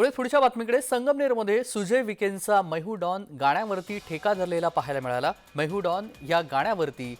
पुढे पुढच्या बातमीकडे. संगमनेरमध्ये सुजय विकेंचा मैहू डॉन गाण्यावरती ठेका धरलेला पाहायला मिळाला. मैहू डॉन या गाण्यावरती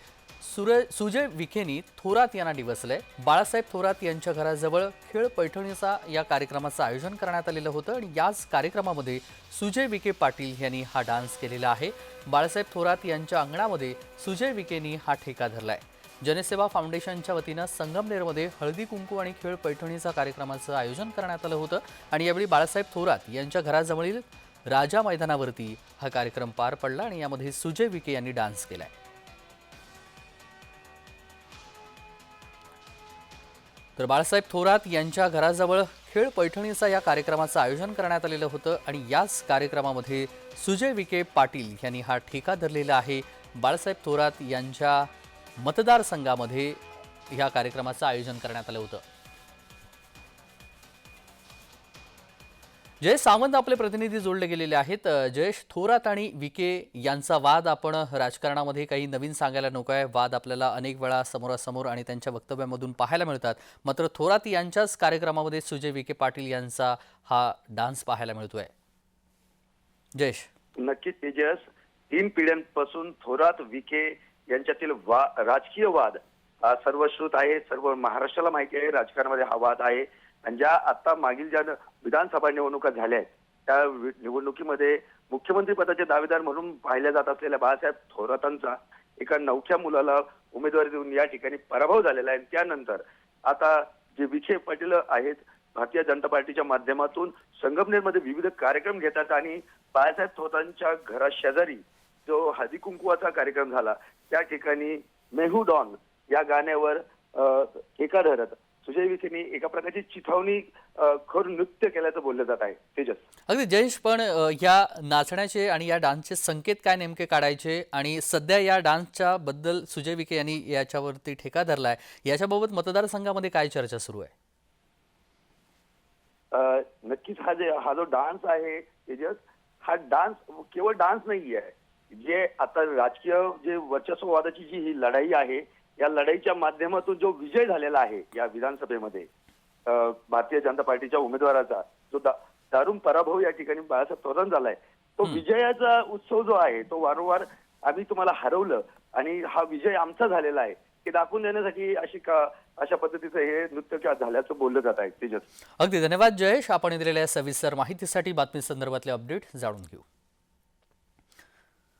सुरय सुजय विखेनी थोरात यांना डिवसलंय बाळासाहेब थोरात यांच्या घराजवळ खेळ पैठणीचा या कार्यक्रमाचं आयोजन करण्यात आलेलं होतं आणि याच कार्यक्रमामध्ये सुजय विखे पाटील यांनी हा डान्स केलेला आहे. बाळासाहेब थोरात यांच्या अंगणामध्ये सुजय विखेनी हा ठेका धरला आहे जनसेवा फाउंडेशनच्या वतीनं संगमनेरमध्ये हळदी कुंकू आणि खेळ पैठणीचा कार्यक्रमाचं आयोजन करण्यात आलं होतं. आणि यावेळी बाळासाहेब थोरात यांच्या घराजवळील राजा मैदानावरती हा कार्यक्रम पार पडला आणि यामध्ये सुजय विखे यांनी डान्स केलाय. तर बाळासाहेब थोरात यांच्या घराजवळ खेळ पैठणीचा या कार्यक्रमाचं आयोजन करण्यात आलेलं होतं आणि याच कार्यक्रमामध्ये सुजय विखे पाटील यांनी हा ठेका धरलेला आहे. बाळासाहेब थोरात यांच्या मतदारसंघामध्ये या कार्यक्रमाचं आयोजन करण्यात आलं होतं. जयेश सावंत आपले प्रतिनिधी जोडले गेलेले आहेत. जयेश थोरात आणि विके यांचा वाद आपण राजकारणामध्ये काही नवीन सांगायला नको आहे. वाद आपल्याला अनेक वेळा समोरासमोर आणि त्यांच्या वक्तव्यामधून पाहायला मिळतात. मात्र थोरात यांच्याच कार्यक्रमामध्ये सुजय विखे पाटील यांचा हा डान्स पाहायला मिळतोय. जयेश. नक्कीच तेजस तीन पिढ्यांपासून थोरात विखे यांच्यातील वा राजकीय वाद हा सर्वश्रुत आहे सर्व महाराष्ट्राला माहिती आहे राजकारणामध्ये हा वाद आहे. आणि ज्या आता मागील ज्या विधानसभा निवडणुका झाल्या आहेत त्या निवडणुकीमध्ये मुख्यमंत्री पदाचे दावेदार म्हणून पाहिल्या जात असलेल्या बाळासाहेब थोरातांचा एका नवख्या मुलाला उमेदवारी देऊन या ठिकाणी पराभव झालेला आहे. आणि त्यानंतर आता जे विखे पाटील आहेत भारतीय जनता पार्टीच्या माध्यमातून संगमनेरमध्ये विविध कार्यक्रम घेतात आणि बाळासाहेब थोरातांच्या घरा शेजारी जो हळदी कुंकुवाचा कार्यक्रम झाला त्या ठिकाणी मेहू डॉन या गाण्यावर ठेका धरत सुजय विखेंनी एका प्रकारची चिथावणी करून नृत्य केल्याचं बोललं जात आहे. तेजस. अगदी जयेश पण या नाचण्याचे आणि या डान्सचे संकेत काय नेमके काढायचे? आणि सध्या या डान्सच्या बद्दल सुजय विखे यांनी याच्यावरती ठेका धरलाय. याच्याबाबत मतदारसंघामध्ये काय चर्चा सुरू आहे? नक्कीच हा जे हा जो डान्स आहे तेजस हा डान्स केवळ डान्स नाही आहे जे आता राजकीय जे वर्चस्ववादाची जी ही लढाई आहे या लढाईच्या माध्यमातून जो विजय झालेला आहे या विधानसभेमध्ये भारतीय जनता पार्टीच्या उमेदवाराचा जो दा- दारुण पराभव या ठिकाणी बाळासाहेब थोरात झालाय तो विजयाचा उत्सव जो आहे तो वारंवार आम्ही तुम्हाला हरवलं आणि हा विजय आमचा झालेला आहे हे दाखवून देण्यासाठी अशी का अशा पद्धतीचं हे नृत्य का झाल्याचं बोललं जात आहे तेजस. अगदी धन्यवाद जयेश. आपण दिलेल्या सविस्तर माहितीसाठी बातमी संदर्भातले अपडेट जाणून घेऊ.